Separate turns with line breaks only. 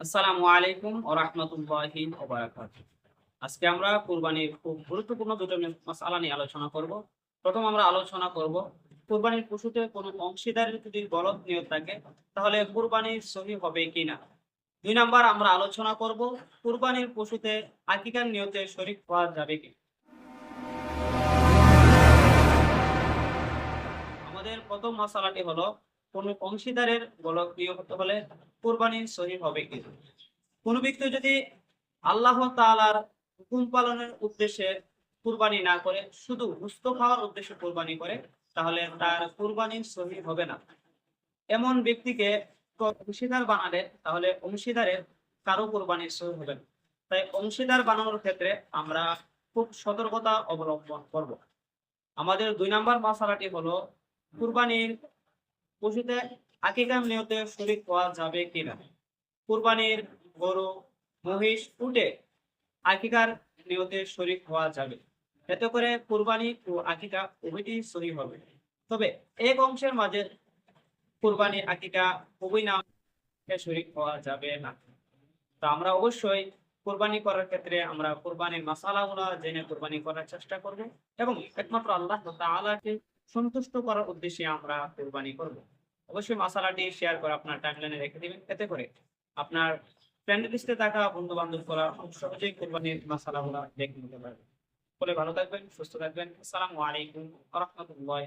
আসসালামু আলাইকুম ও রহমতুল্লাহি আজকে আমরা কুরবানির খুব গুরুত্বপূর্ণ দুটো মাসালা নিয়ে আলোচনা করব। প্রথম আমরা আলোচনা করব, কুরবানির পশুতে কোনো অংশীদারের যদি গলত নিয়োগ থাকে, তাহলে কুরবানির সহি হবে কিনা? দুই নাম্বার আমরা আলোচনা করব, কুরবানির পশুতে আকিকার নিয়তে শরীক হওয়া যাবে কি আমাদের প্রথম মশালাটি হলো কোন অংশীদারের গলত নিয়োগ হতে হলে কুরবানির সহি হবে কি? কোন ব্যক্তি যদি আল্লাহ তাআলার হুকুম পালনের উদ্দেশ্যে কুরবানি না করে, শুধু গুস্ত খাওয়ার উদ্দেশ্যে কুরবানি করে, তাহলে তার কুরবানি সহি হবে না। এমন ব্যক্তিকে অংশীদার বানালে তাহলে অংশীদারের কারও কুরবানির সহি হবে না। তাই অংশীদার বানানোর ক্ষেত্রে আমরা খুব সতর্কতা অবলম্বন করব। আমাদের দুই নাম্বার মশালাটি হলো কুরবানির পশুতে আকিকার নিয়তে শরীক হওয়া যাবে কিনা? কুরবানির গরু, মহিষ উটে আকিকার নিয়তে শরীক হওয়া যাবে। এতে করে কুরবানি ও আকিকা উভয়টি সহি হবে। তবে এক অংশের মাঝে কুরবানি, আকিকা উভয় নাম শরীক হওয়া যাবে না। তো আমরা অবশ্যই কুরবানি করার ক্ষেত্রে আমরা কুরবানির মাসালাগুলো জেনে কুরবানি করার চেষ্টা করব এবং একমাত্র আল্লাহ তাআলাকে সন্তুষ্ট করার উদ্দেশ্যে আমরা কোরবানি করব। অবশ্যই মশালাটি শেয়ার করে আপনার টাইমলাইনে রেখে দেবেন। এতে করে আপনার ফ্রেন্ড লিস্টে থাকা বন্ধু বান্ধব করা সহজেই কোরবানির মশালাগুলো দেখে নিতে পারবেন বলে ভালো থাকবেন, সুস্থ থাকবেন। আসসালামু আলাইকুম রহমতুল্লাহ